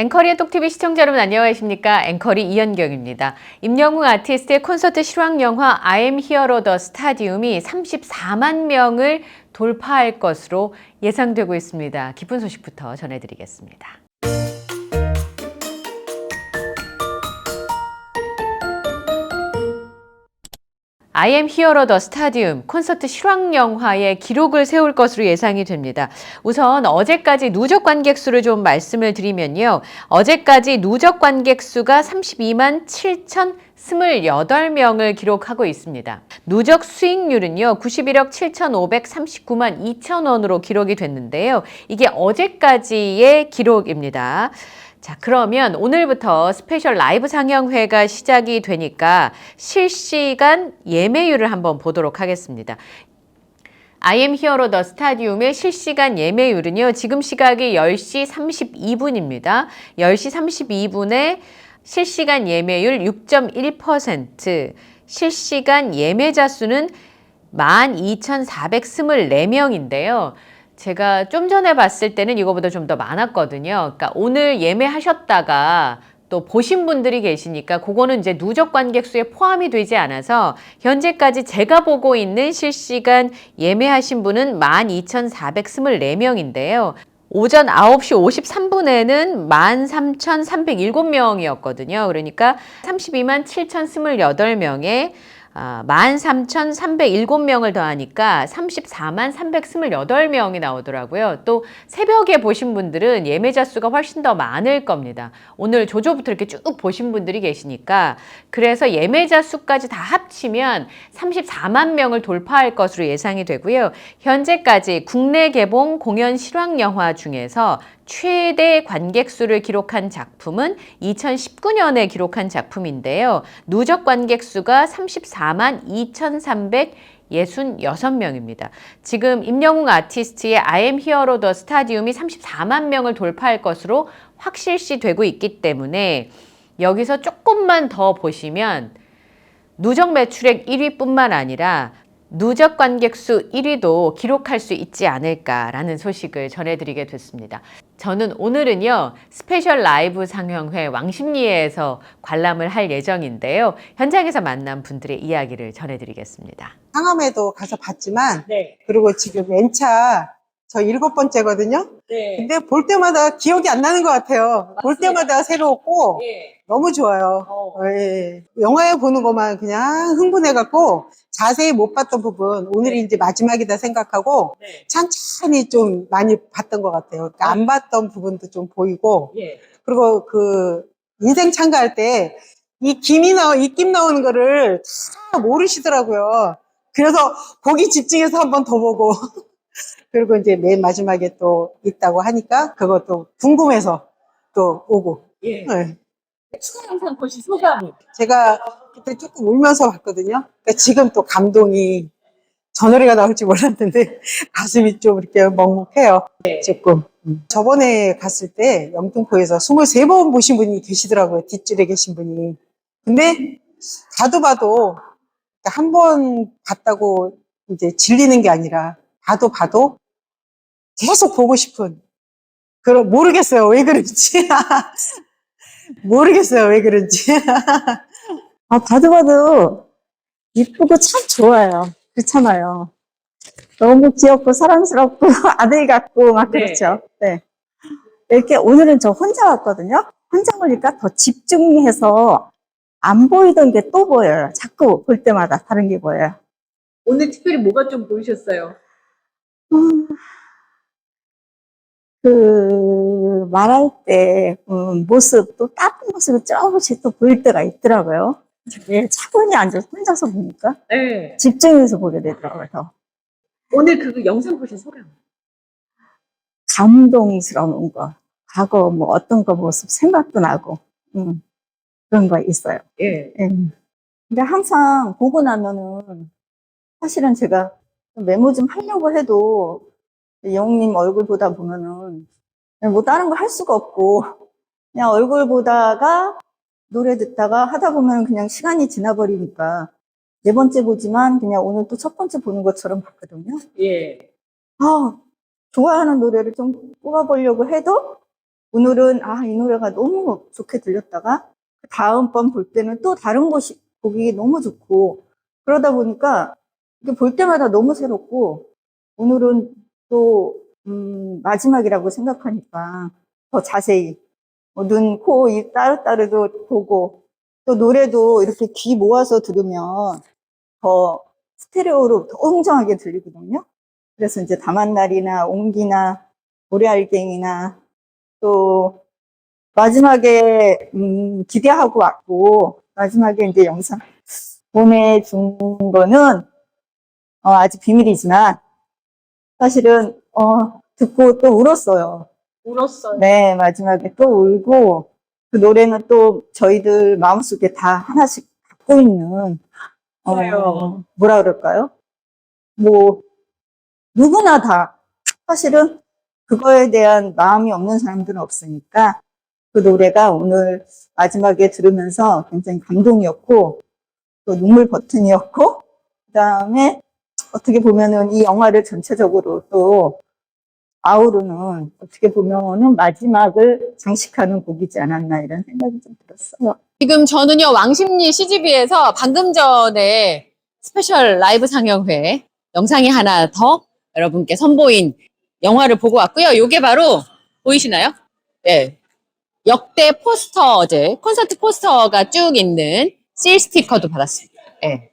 앵커리의 똑TV 시청자 여러분 안녕하십니까? 앵커리 이현경입니다. 임영웅 아티스트의 콘서트 실황 영화 I am Hero the Stadium이 34만 명을 돌파할 것으로 예상되고 있습니다. 기쁜 소식부터 전해드리겠습니다. I am Hero the Stadium 콘서트 실황 영화의 기록을 세울 것으로 예상이 됩니다. 우선 어제까지 누적 관객 수를 좀 말씀을 드리면요. 어제까지 누적 관객 수가 32만 7,028명을 기록하고 있습니다. 누적 수익률은요. 91억 7,539만 2천 원으로 기록이 됐는데요. 이게 어제까지의 기록입니다. 자, 그러면 오늘부터 스페셜 라이브 상영회가 시작이 되니까 실시간 예매율을 한번 보도록 하겠습니다. Am Hero the Stadium의 실시간 예매율은요, 지금 시각이 10시 32분입니다. 10시 32분에 실시간 예매율 6.1%, 실시간 예매자 수는 12,424명인데요. 제가 좀 전에 봤을 때는 이거보다 좀 더 많았거든요. 그러니까 오늘 예매하셨다가 또 보신 분들이 계시니까 그거는 이제 누적 관객 수에 포함이 되지 않아서 현재까지 제가 보고 있는 실시간 예매하신 분은 12,424명인데요. 오전 9시 53분에는 13,307명이었거든요. 그러니까 32만 7,028명에 아, 13,307명을 더하니까 34만 328명이 나오더라고요. 또 새벽에 보신 분들은 예매자 수가 훨씬 더 많을 겁니다. 오늘 조조부터 이렇게 쭉 보신 분들이 계시니까 그래서 예매자 수까지 다 합치면 34만 명을 돌파할 것으로 예상이 되고요. 현재까지 국내 개봉 공연 실황 영화 중에서 최대 관객 수를 기록한 작품은 2019년에 기록한 작품인데요. 누적 관객 수가 34만 2,366명입니다. 지금 임영웅 아티스트의 I am Hero the Stadium이 34만 명을 돌파할 것으로 확실시 되고 있기 때문에 여기서 조금만 더 보시면 누적 매출액 1위뿐만 아니라 누적 관객 수 1위도 기록할 수 있지 않을까라는 소식을 전해드리게 됐습니다. 저는 오늘은요, 스페셜 라이브 상영회 왕십리에서 관람을 할 예정인데요. 현장에서 만난 분들의 이야기를 전해드리겠습니다. 상암에도 가서 봤지만 네. 그리고 지금 N차 저 일곱 번째거든요. 네. 근데 볼 때마다 기억이 안 나는 것 같아요. 볼 맞습니다. 때마다 새롭고 예. 너무 좋아요. 어. 예. 영화에 보는 것만 그냥 흥분해갖고 자세히 못 봤던 부분 오늘이 이제 마지막이다 생각하고 네. 천천히 좀 많이 봤던 것 같아요. 그러니까 안 봤던 부분도 좀 보이고 예. 그리고 그 인생 참가할 때 이 김이 나오 입김 나오는 거를 다 모르시더라고요. 그래서 거기 집중해서 한 번 더 보고 그리고 이제 맨 마지막에 또 있다고 하니까 그것도 궁금해서 또 오고 예. 네. 추가 영상 보신 소감이. 제가 그때 조금 울면서 봤거든요. 그러니까 지금 또 감동이 저 노래가 나올지 몰랐는데 가슴이 좀 이렇게 먹먹해요. 조금. 음. 저번에 갔을 때 영등포에서 23번 보신 분이 계시더라고요. 뒷줄에 계신 분이. 근데 봐도 봐도 한 번 봤다고 이제 질리는 게 아니라 봐도 봐도 계속 보고 싶은 그런 모르겠어요. 왜 그런지. 모르겠어요. 왜 그런지. 아, 봐도 봐도 이쁘고 참 좋아요. 그렇잖아요. 너무 귀엽고 사랑스럽고 아들 같고 막 네. 그렇죠. 네. 이렇게 오늘은 저 혼자 왔거든요. 혼자 보니까 더 집중해서 안 보이던 게 또 보여요. 자꾸 볼 때마다 다른 게 보여요. 오늘 특별히 뭐가 좀 보이셨어요? 음, 그 말할 때 음, 모습 또 따뜻한 모습이 조금씩 또 보일 때가 있더라고요. 예, 차분히 앉아서 혼자서 보니까 네. 집중해서 보게 되더라고요. 더. 오늘 그 영상 보신 소감. 감동스러운 거, 과거 뭐 어떤 거 모습 생각도 나고, 음, 그런 거 있어요. 예. 예. 근데 항상 보고 나면은 사실은 제가 메모 좀 하려고 해도 영웅님 얼굴 보다 보면은 뭐 다른 거 할 수가 없고 그냥 얼굴 보다가 노래 듣다가 하다 보면 그냥 시간이 지나버리니까 네 번째 보지만 그냥 오늘 또 첫 번째 보는 것처럼 봤거든요. 예. 아, 좋아하는 노래를 좀 뽑아보려고 해도 오늘은 아, 이 노래가 너무 좋게 들렸다가 다음 번 볼 때는 또 다른 곳이 보기 너무 좋고 그러다 보니까 볼 때마다 너무 새롭고 오늘은 또 음, 마지막이라고 생각하니까 더 자세히 뭐 눈, 코, 입 따로따로도 보고 또 노래도 이렇게 귀 모아서 들으면 더 스테레오로 더 웅장하게 들리거든요. 그래서 이제 다만날이나 옹기나 모래알갱이나 또 마지막에 음, 기대하고 왔고 마지막에 이제 영상 보내준 거는 어, 아직 비밀이지만 사실은 어, 듣고 또 울었어요. 울었어요. 네, 마지막에 또 울고, 그 노래는 또 저희들 마음속에 다 하나씩 갖고 있는, 어, 맞아요. 뭐라 그럴까요? 뭐, 누구나 다, 사실은 그거에 대한 마음이 없는 사람들은 없으니까, 그 노래가 오늘 마지막에 들으면서 굉장히 감동이었고, 또 눈물 버튼이었고, 그 다음에 어떻게 보면은 이 영화를 전체적으로 또 아우르는 어떻게 보면은 마지막을 장식하는 곡이지 않았나 이런 생각이 좀 들었어요. 지금 저는요 왕십리 CGV에서 방금 전에 스페셜 라이브 상영회 영상이 하나 더 여러분께 선보인 영화를 보고 왔고요. 이게 바로 보이시나요? 네. 역대 포스터 어제 콘서트 포스터가 쭉 있는 실 스티커도 받았습니다. 네.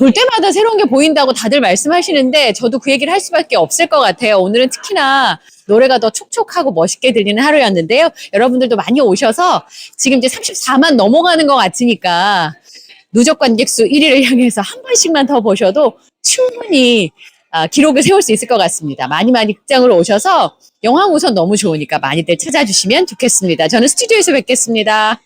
볼 때마다 새로운 게 보인다고 다들 말씀하시는데 저도 그 얘기를 할 수밖에 없을 것 같아요. 오늘은 특히나 노래가 더 촉촉하고 멋있게 들리는 하루였는데요. 여러분들도 많이 오셔서 지금 이제 34만 넘어가는 것 같으니까 누적 관객 수 1위를 향해서 한 번씩만 더 보셔도 충분히 아, 기록을 세울 수 있을 것 같습니다. 많이 많이 극장으로 오셔서 영화 우선 너무 좋으니까 많이들 찾아주시면 좋겠습니다. 저는 스튜디오에서 뵙겠습니다.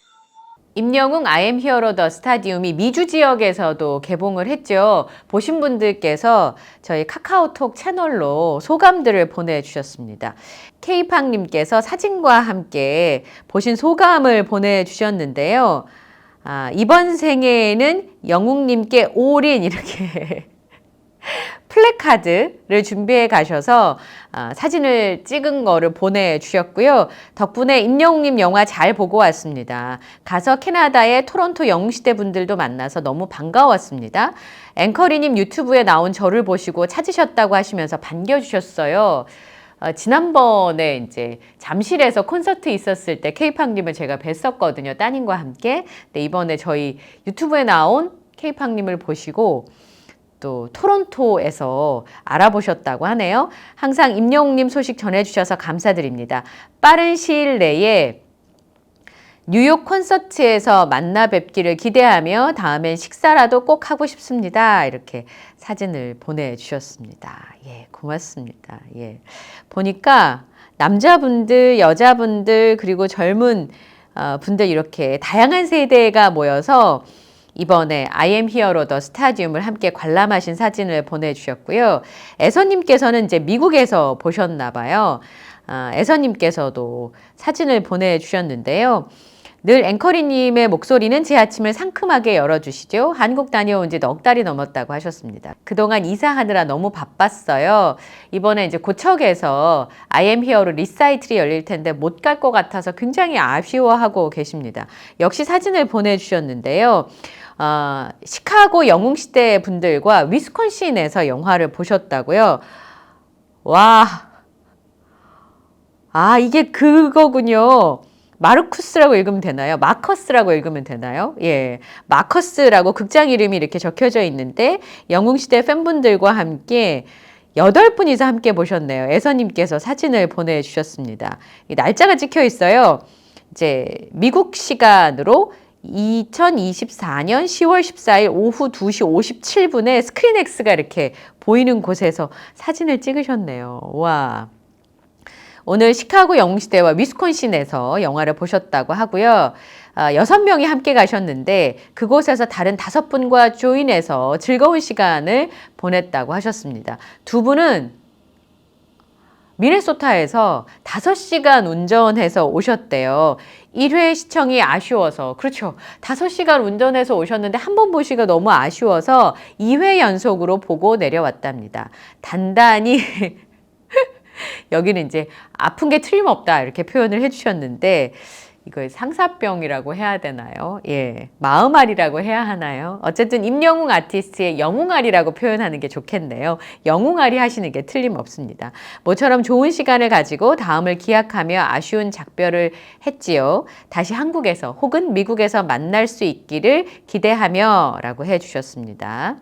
임영웅 아이엠 히어로 더 스타디움이 미주 지역에서도 개봉을 했죠. 보신 분들께서 저희 카카오톡 채널로 소감들을 보내주셨습니다. 케이팡님께서 사진과 함께 보신 소감을 보내주셨는데요. 아, 이번 생에는 영웅님께 올인 이렇게 플래카드를 준비해 가셔서 아, 사진을 찍은 거를 보내주셨고요. 덕분에 임영웅님 영화 잘 보고 왔습니다. 가서 캐나다의 토론토 영웅시대 분들도 만나서 너무 반가웠습니다. 앵커리님 유튜브에 나온 저를 보시고 찾으셨다고 하시면서 반겨주셨어요. 어, 지난번에 이제 잠실에서 콘서트 있었을 때 케이팡님을 제가 뵀었거든요. 따님과 함께. 근데 이번에 저희 유튜브에 나온 케이팡님을 보시고 또 토론토에서 알아보셨다고 하네요. 항상 임영웅님 소식 전해주셔서 감사드립니다. 빠른 시일 내에 뉴욕 콘서트에서 만나 뵙기를 기대하며 다음엔 식사라도 꼭 하고 싶습니다. 이렇게 사진을 보내주셨습니다. 예, 고맙습니다. 예. 보니까 남자분들, 여자분들, 그리고 젊은 어, 분들 이렇게 다양한 세대가 모여서 이번에 am Hero 더 스타디움을 함께 관람하신 사진을 보내주셨고요. 애서님께서는 이제 미국에서 보셨나 봐요. 아, 애서님께서도 사진을 보내주셨는데요. 늘 앵커리님의 목소리는 제 아침을 상큼하게 열어주시죠. 한국 다녀온 지 넉 달이 넘었다고 하셨습니다. 그동안 이사하느라 너무 바빴어요. 이번에 이제 고척에서 I am Here로 리사이틀이 열릴 텐데 못 갈 것 같아서 굉장히 아쉬워하고 계십니다. 역시 사진을 보내주셨는데요. 어, 시카고 영웅시대 분들과 위스콘신에서 영화를 보셨다고요. 와, 아, 이게 그거군요. 마르쿠스라고 읽으면 되나요? 마커스라고 읽으면 되나요? 예. 마커스라고 극장 이름이 이렇게 적혀져 있는데 영웅시대 팬분들과 함께 여덟 분이서 함께 보셨네요. 애서님께서 사진을 보내주셨습니다. 이 날짜가 찍혀 있어요. 이제 미국 시간으로 2024년 10월 14일 오후 2시 57분에 스크린X가 이렇게 보이는 곳에서 사진을 찍으셨네요. 와. 오늘 시카고 영웅시대와 위스콘신에서 영화를 보셨다고 하고요. 아, 여섯 명이 함께 가셨는데 그곳에서 다른 다섯 분과 조인해서 즐거운 시간을 보냈다고 하셨습니다. 두 분은 미네소타에서 5시간 운전해서 오셨대요. 1회 시청이 아쉬워서, 그렇죠. 5시간 운전해서 오셨는데 한 번 보시기가 너무 아쉬워서 2회 연속으로 보고 내려왔답니다. 단단히 여기는 이제 아픈 게 틀림없다 이렇게 표현을 해주셨는데 이걸 상사병이라고 해야 되나요? 예, 마음앓이라고 해야 하나요? 어쨌든 임영웅 아티스트의 영웅앓이라고 표현하는 게 좋겠네요. 영웅앓이 하시는 게 틀림없습니다. 모처럼 좋은 시간을 가지고 다음을 기약하며 아쉬운 작별을 했지요. 다시 한국에서 혹은 미국에서 만날 수 있기를 기대하며 라고 해 주셨습니다.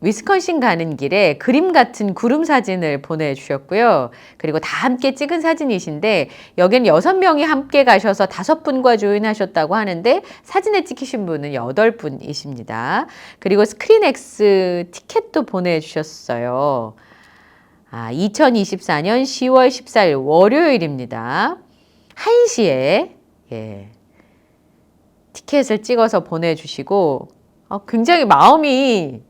위스콘신 가는 길에 그림 같은 구름 사진을 보내주셨고요. 그리고 다 함께 찍은 사진이신데 여긴 여섯 명이 함께 가셔서 다섯 분과 조인하셨다고 하는데 사진에 찍히신 분은 여덟 분이십니다. 그리고 스크린X 티켓도 보내주셨어요. 아, 2024년 10월 14일 월요일입니다. 1시에 예, 티켓을 찍어서 보내주시고 어, 굉장히 마음이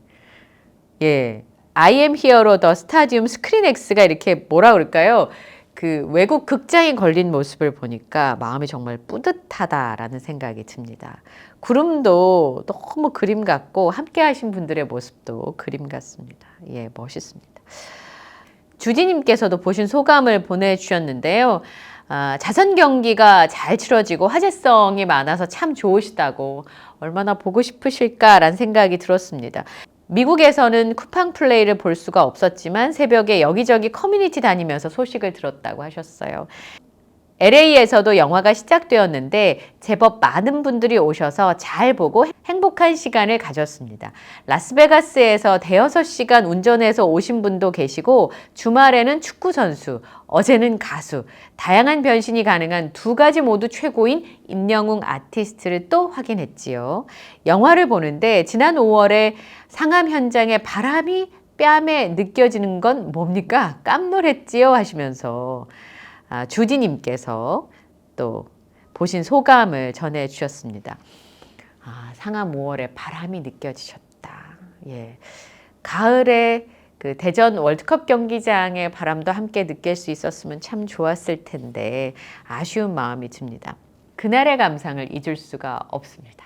예. I am hero the stadium 스크린X가 이렇게 뭐라 그럴까요? 그 외국 극장에 걸린 모습을 보니까 마음이 정말 뿌듯하다라는 생각이 듭니다. 구름도 너무 그림 같고 함께 하신 분들의 모습도 그림 같습니다. 예, 멋있습니다. 주지님께서도 보신 소감을 보내주셨는데요. 아, 자선 경기가 잘 치러지고 화제성이 많아서 참 좋으시다고 얼마나 보고 싶으실까라는 생각이 들었습니다. 미국에서는 쿠팡 플레이를 볼 수가 없었지만 새벽에 여기저기 커뮤니티 다니면서 소식을 들었다고 하셨어요. LA에서도 영화가 시작되었는데 제법 많은 분들이 오셔서 잘 보고 행복한 시간을 가졌습니다. 라스베가스에서 대여섯 시간 운전해서 오신 분도 계시고 주말에는 축구 선수, 어제는 가수, 다양한 변신이 가능한 두 가지 모두 최고인 임영웅 아티스트를 또 확인했지요. 영화를 보는데 지난 5월에 상암 현장에 바람이 뺨에 느껴지는 건 뭡니까? 깜놀했지요 하시면서 아, 주디님께서 또 보신 소감을 전해 주셨습니다. 아, 상암 5월에 바람이 느껴지셨다. 예. 가을에 그 대전 월드컵 경기장의 바람도 함께 느낄 수 있었으면 참 좋았을 텐데 아쉬운 마음이 듭니다. 그날의 감상을 잊을 수가 없습니다.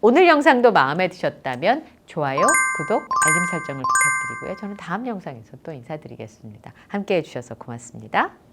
오늘 영상도 마음에 드셨다면 좋아요, 구독, 알림 설정을 부탁드리고요. 저는 다음 영상에서 또 인사드리겠습니다. 함께 해주셔서 고맙습니다.